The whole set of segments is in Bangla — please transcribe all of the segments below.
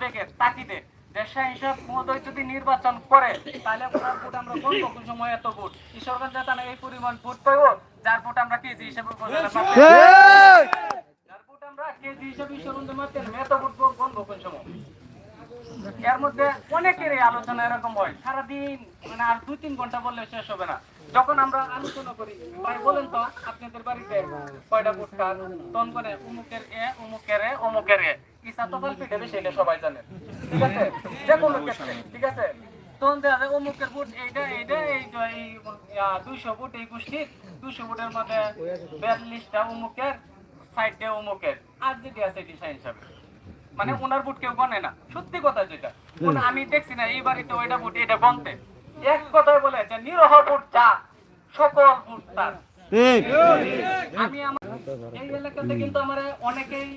আবেগের তাকিদে দেশা হিসাব মহোদয় যদি নির্বাচন করে তাহলে ওনার ভোট আমরা বলব কোন সময় এত ভোট? ঈশ্বরগঞ্জ জানা এই পরিমাণ ভোট পাইব যার ভোট আমরা কেজি হিসাবে। যার ভোট আমরা কেজি হিসাবে এত ভোট কোন সময়? এর মধ্যে অনেকেরই আলোচনা এরকম হয় সারাদিন মানে আর দুই তিন ঘণ্টা বললে শেষ হবে না। যখন আমরা আলোচনা করি ভাই বলেন তো আপনাদের বাড়িতে কয়টা তখন করে উমুকের এ উমুকের এ অমুকের এ। ইসা তো ফল পিঠে সবাই জানে। ঠিক আছে? যে কোনো ক্ষেত্রে ঠিক আছে? তখন দেখা যায় অমুকের ফুট এইটা এইটা এই দুইশো ফুট এই গোষ্ঠীর দুইশো ফুটের মধ্যে বিয়াল্লিশটা অমুকের সাইডে অমুকের। আর যেটি আছে এটি সাইন হিসাবে। মানে ওনার বুট কেউ গনে না। সত্যি কথা যেটা। আমি দেখছি না এই বাড়িতে ওইটা বুট এটা গনতে এক কথায় বলে যে নিরহ বুট যা সকল বুট তার। আমি আমার এই এলাকাতে কিন্তু আমার অনেকেই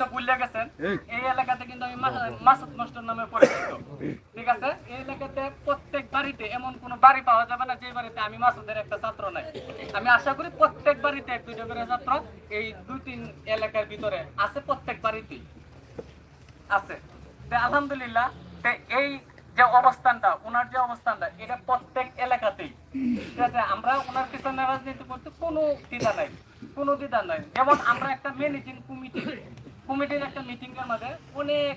মু- ভুলে গেছেন? এই। এলাকাতে কিন্তু আমি মাসুদ মাস্টার নামে পরিচিত। ঠিক আছে? এই এলাকাতে প্রত্যেক বাড়িতে এমন কোনো বাড়ি পাওয়া যাবে না যে বাড়িতে আমি মাসুদের একটা ছাত্র নাই। আমি আশা করি প্রত্যেক বাড়িতে এক দুইটা করে ছাত্র এই দুই তিন এলাকার ভিতরে আছে প্রত্যেক বাড়িতেই। আছে। আলহামদুলিল্লাহ এই যে অবস্থানটা ওনার যে অবস্থানটা এটা প্রত্যেক এলাকাতেই। ঠিক আছে? আমরা ওনার পিছনে রাজনীতি করতে কোনো দ্বিধা নাই। কোনো দ্বিধা নাই। যেমন আমরা একটা ম্যানেজিং কমিটি কমিটির একটা মিটিং এর মাঝে অনেক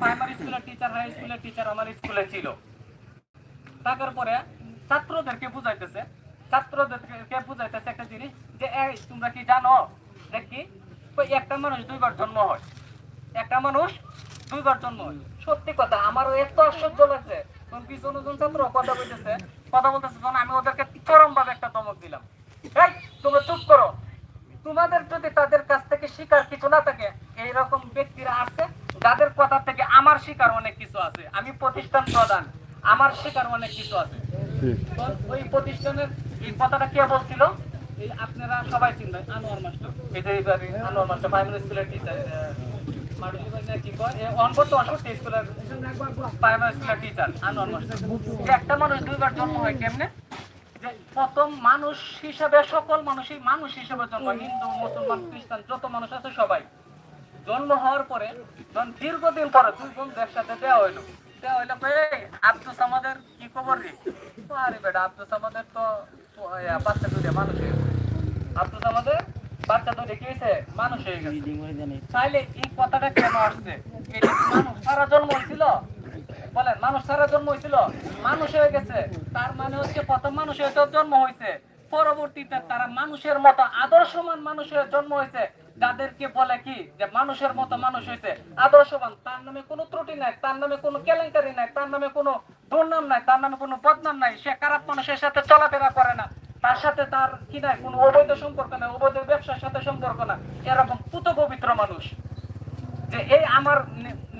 প্রাইমারি স্কুলের টিচার হাই স্কুলের টিচার আমার স্কুলে ছিল। থাকার পরে ছাত্রদেরকে বুঝাইতেছে ছাত্রদেরকে বুঝাইতেছে একটা জিনিস যে তোমরা কি জানো যে কি? একটা মানুষ দুইবার জন্ম হয়। একটা মানুষ দুইবার জন্ম হয়। সত্যি কথা, আমারও এত আশ্চর্য লাগছে। তখন পিছনে জন ছাত্র কথা বলতেছে কথা বলতেছে তখন আমি ওদেরকে চরম ভাবে একটা ধমক দিলাম। এই, তোমরা চুপ করো। তোমাদের যদি তাদের কাছ থেকে শিকার কিছু না থাকে এইরকম ব্যক্তিরা আছে যাদের কথা থেকে আমার শিকার অনেক কিছু আছে। আমি প্রতিষ্ঠান প্রধান আমার শিকার অনেক কিছু আছে। ওই প্রতিষ্ঠানের এই কথাটা কে বলছিল? এই আপনারা সবাই চিনবেন আনোয়ার মাস্টার। এই যে আনোয়ার মাস্টার প্রাইমারি স্কুলের টিচার প্রাইমারি স্কুলের টিচার আনোয়ার মাস্টার। একটা মানুষ দুইবার জন্ম হয় কেমনে? প্রথম মানুষ হিসেবে সকল মানুষই মানুষ হিসেবে জন্ম হিন্দু মুসলমান খ্রিস্টান যত মানুষ আছে সবাই। জন্ম হওয়ার পরে যখন দীর্ঘদিন পরে দুজন একসাথে দেওয়া হইল। দেওয়া হইল আব্দুল সামাদের কি খবর রে? আরে বেটা আব্দুল সামাদের তো বাচ্চা দুধে মানুষ হয়ে আব্দুল সামাদের বাচ্চা দুধে কি হয়েছে মানুষ হয়ে গেছে। তাইলে এই। কথাটা কেন আসছে? মানুষ সারা জন্ম হয়েছিল বলেন, মানুষ সারা জন্ম হয়েছিল মানুষ হয়ে গেছে। তার মানে হচ্ছে প্রথম মানুষ হয়ে জন্ম হয়েছে পরবর্তীতে তারা মানুষের মতো আদর্শমান মানুষ হয়ে জন্ম হয়েছে যাদেরকে বলে কি যে মানুষের মতো মানুষ হয়েছে আদর্শবান। তার নামে কোনো ত্রুটি নাই, তার নামে কোনো কেলেঙ্কারি নাই, তার নামে কোনো দুর্নাম নাই, তার নামে কোনো বদনাম নাই। সে খারাপ মানুষের সাথে চলাফেরা করে না। তার সাথে তার কি নাই, কোনো অবৈধ সম্পর্ক নাই, অবৈধ ব্যবসার সাথে সম্পর্ক না এরকম পুত পবিত্র মানুষ। যে এই আমার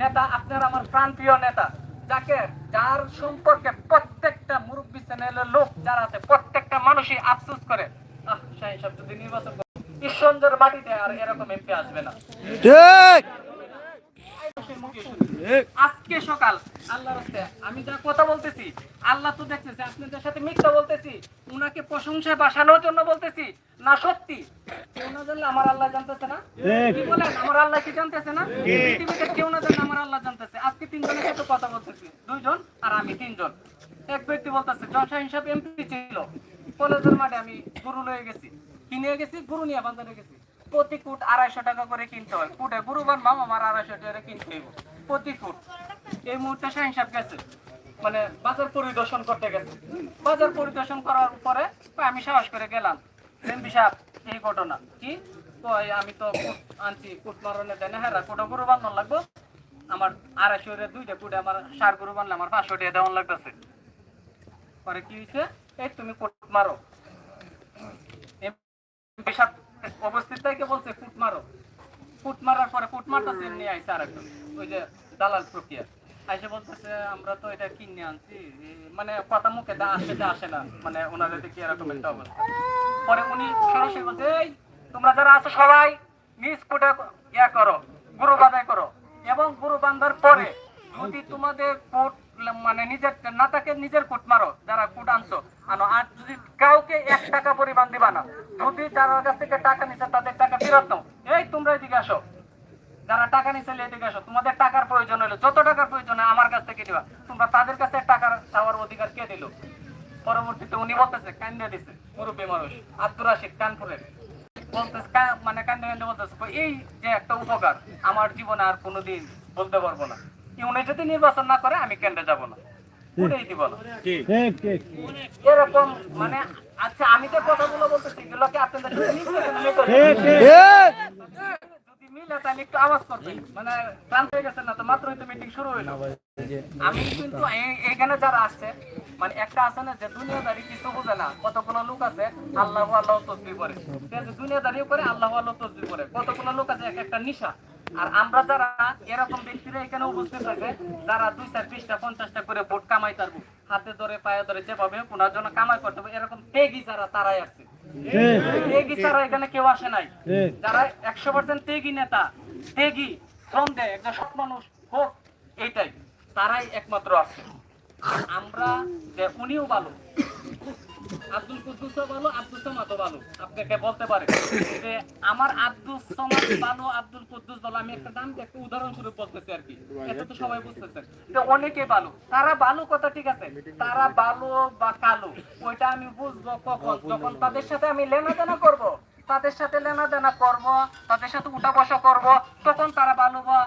নেতা, আপনার আমার প্রাণপ্রিয় নেতা যাকে যার সম্পর্কে প্রত্যেকটা মুরব্বী চ্যানেলের লোক যারা আছে প্রত্যেকটা মানুষই আফসোস করে আহ শাহিন সাহেব যদি নির্বাচন করে ঈশ্বরদের মাটিতে আর এরকম এমপি আসবে না ঠিক মুখে শুনি। আজকে সকাল আল্লাহর আমি যা কথা বলতেছি আল্লাহ তো দেখতেছে আপনাদের সাথে মিথ্যা বলতেছি উনাকে প্রশংসায় বাসানোর জন্য বলতেছি। না সত্যি। কেউ না জানলে আমার আল্লাহ জানতেছে না। কি? বলেন? আমার আল্লাহ কি জানতেছে না? পৃথিবীতে কেউ না জানলে আমার আল্লাহ জানতেছে। আজকে তিনজনের সাথে কথা বলতেছি। দুইজন আর আমি তিনজন। এক ব্যক্তি বলতেছে জনসা হিসাবে এমপি ছিল। কলেজের মাঠে আমি গরু লয়ে গেছি। কিনে গেছি গরু নিয়ে গেছি। প্রতি কুট আড়াইশো টাকা করে কিনতে হয়। ফুটে গরু বানবাম আমার আড়াইশো টাকা কিনতে হইব। প্রতি ফুট। এই মুহূর্তে শাহিন সাহেব গেছে। মানে বাজার পরিদর্শন করতে গেছে। বাজার পরিদর্শন করার পরে আমি সাহস করে গেলাম। সাহেব, এই ঘটনা। কি? আমি তো আনছি কুট মারনে দেয় হ্যাঁ কোটা গরু বানানো লাগবো। আমার আড়াইশো দুইটা কুটে আমার সার গরু বানলে আমার পাঁচশো টাকা দেওয়ান লাগতেছে। পরে কি হয়েছে এই তুমি কুট মারো। এমপি সাহেব অবস্থিত থেকে বলছে, ফুট মারো। ফুট মারার পরে ফুট মারতেছে নিয়ে আইসে আর একজন ওই যে দালাল প্রক্রিয়া। আইসে বলতেছে, আমরা তো এটা কিনে আনছি। মানে কথা মুখে আসে আসে না। মানে ওনাদের দেখি এরকম একটা অবস্থা। পরে উনি সরাসরি বলছে, এই, তোমরা যারা আছো সবাই, নিজ কোটে ইয়া করো, গুরু বাঁধাই করো। এবং গুরু বান্ধার পরে যদি তোমাদের কোট মানে নিজের নাতাকে নিজের কোট মারো, যারা কোট আনছো। আনো, আর যদি কাউকে এক টাকা পরিমাণ দিবা না, যদি যারা কাছ থেকে টাকা নিচ্ছে তাদের টাকা ফেরত নাও। এই, তোমরা এদিকে আসো। যারা টাকা নিচ্ছে এদিকে আসো তোমাদের টাকার প্রয়োজন হলো যত টাকার প্রয়োজন আমার কাছ থেকে দিবা তোমরা তাদের কাছে টাকার চাওয়ার অধিকার কে দিল? পরবর্তীতে উনি বলতেছে কান্দে দিছে মুরব্বী মানুষ আব্দুর রাশিদ কানপুরের। বলতেছে মানে কান্দে কান্দে বলতেছে এই যে একটা উপকার আমার জীবনে আর কোনোদিন বলতে পারব না। উনি যদি নির্বাচন না করে আমি কেন্দ্রে যাব না। ওটাই দিব না। ঠিক ঠিক এরকম মানে আচ্ছা আমি তো কথাগুলো বলতেছি এগুলোকে আপনাদের সাথে মিলছে কিনা মিলছে না? ঠিক ঠিক যদি মানে মানে লোক আছে একটা নিশা। আর আমরা যারা, এরকম ব্যক্তিরা এখানে উপস্থিত হয়েছে যারা দুই চার বিশটা, পঞ্চাশটা করে ভোট কামাই তারবো হাতে ধরে, পায়ে ধরে যেভাবে ওনার জন্য কামাই করতে হবে, এরকম পেগি যারা, তারাই আসছে তেগি ছাড়া এখানে কেউ আসে নাই। যারা একশো পার্সেন্ট তেগি নেতা তেগি শ্রম দেয় একজন সৎ মানুষ হোক এইটাই। তারাই একমাত্র আছে। আমরা উনিও ভালো আব্দুল কুদ্দুসও ভালো আব্দুল সামাদও ভালো। আপনাকে বলতে পারে যে আমার আব্দুল সামাদ ভালো আব্দুল কুদ্দুস ভালো। আমি একটা নাম একটা উদাহরণস্বরূপ বলতেছি আর কি। এটা তো সবাই বুঝতেছেন অনেকে ভালো। তারা ভালো কথা ঠিক আছে। তারা ভালো বা কালো ওইটা আমি বুঝব কখন। যখন তাদের সাথে আমি লেনাদেনা করব তাদের সাথে লেনাদেনা করব তাদের সাথে উঠা বসা করব তখন তারা ভালো বা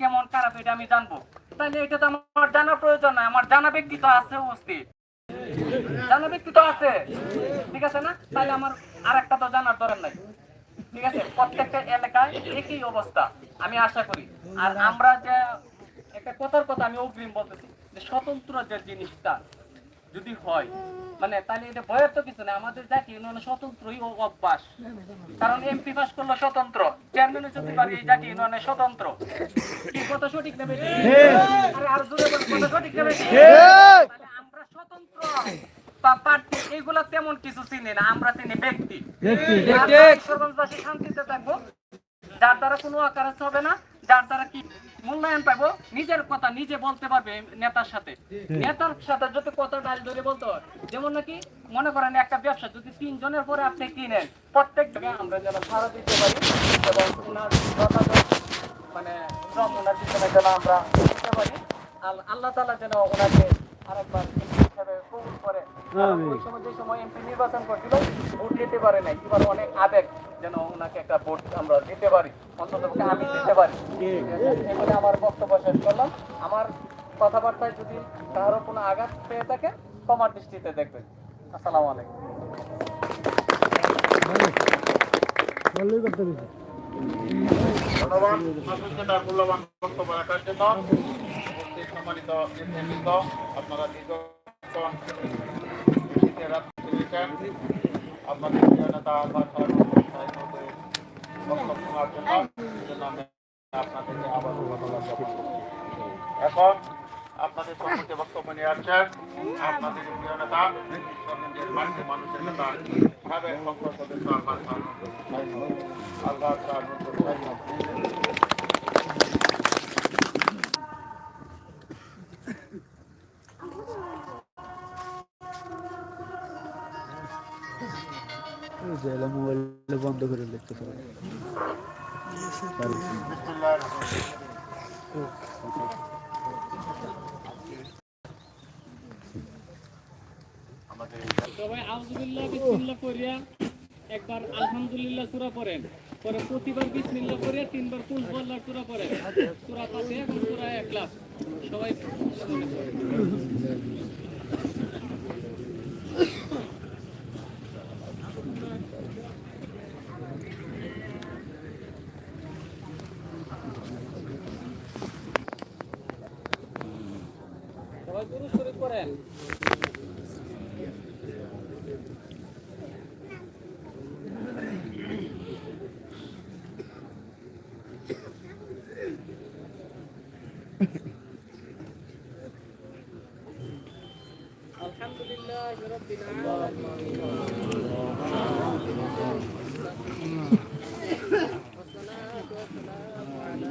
কেমন খারাপ এটা আমি জানব। তাহলে এটা তো আমার জানার প্রয়োজন নাই আমার জানা ব্যক্তি তো আছে উপস্থিত। জানা ব্যক্তি তো আছে। ঠিক আছে না? আমার আর একটা তো জানার দরকার নাই। ঠিক আছে? প্রত্যেকটা এলাকায় একই অবস্থা আমি আশা করি। আর আমরা যে একটা কথার কথা আমি অগ্রিম বলতেছি যে স্বতন্ত্র যে জিনিসটা যদি হয় মানে তাহলে এটা ভয়ের তো কিছু না আমাদের জাতি স্বতন্ত্রই অভ্যাস। কারণ এমপি পাস করল স্বতন্ত্র চেয়ারম্যান যদি পারে এই জাতি ইউনিয়নে স্বতন্ত্র। কি কথা সঠিক নেবে আর জোরে কথা সঠিক নেবে স্বতন্ত্র বা প্রার্থী এগুলা তেমন কিছু চিনি না আমরা চিনি ব্যক্তি। আমরা শান্তিতে থাকব যার দ্বারা কোনো আকারাজ হবে না যার দ্বারা কি মূল্যায়ন পাবো নিজের কথা নিজে বলতে পারবে নেতার সাথে। নেতার সাথে যদি কথা ডাল ধরে বলতে হয় যেমন নাকি মনে করেন একটা ব্যবসা যদি তিনজনের পরে আপনি কিনেন প্রত্যেক আমরা যেন ভাড়া দিতে পারি এবং ওনার মানে শ্রম ওনার পিছনে যেন আমরা দিতে পারি। আল্লাহ তালা যেন ওনাকে আরেকবার কবুল করে। ওই সময় যে সময় এমপি নির্বাচন করছিল ভোট দিতে পারে নাই। এবার অনেক আবেগ যেন ওনাকে একটা ভোট আমরা দিতে পারি। অন্তত আমি দিতে পারি। এই বলে আমার বক্তব্য শেষ করলাম। আমার কথাবার্তায় যদি কারও কোনো আঘাত পেয়ে থাকে ক্ষমার দৃষ্টিতে দেখবেন। আসসালামু আলাইকুম। ধন্যবাদ। মূল্যবান বক্তব্য রাখার জন্য। সম্মানিত আপনারা দিয়েছেন আপনাদের প্রিয় নেতা আলহাজ সাহেবের বক্তব্য শোনার জন্য আপনাদেরকে আবার ধন্যবাদ। এখন আপনাদের সম্মুখে বক্তব্য নিয়ে আসছেন আপনাদের প্রিয় নেতা মানুষের নেতা সাবেক সংসদ সদস্য সবাই আউযুবিল্লাহ, বিসমিল্লাহ করিয়া একবার আলহামদুলিল্লাহ সূরা পড়েন। পরে প্রতিবার বিসমিল্লাহ করিয়া তিনবার কুল আল্লাহ সূরা পড়েন। সূরা ফাতিহা এবং সূরা الحمد لله رب العالمين. والصلاة والسلام على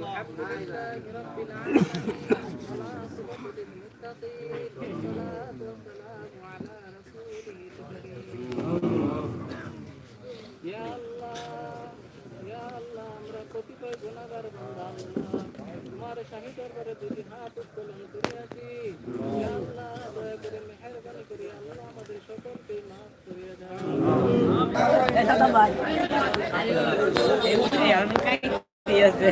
الحمد لله رب العالمين. والصلاة والسلام للمتقين কতিপয় গুণাগার তোমার শাহী দরবারে দুটি হাত উত্তোলন করিয়াছি। আল্লাহ দয়া করে মেহরবানি করি আল্লাহ আমাদের সকলকে মাফ করিয়া দাও। আমি কাই দিয়েছে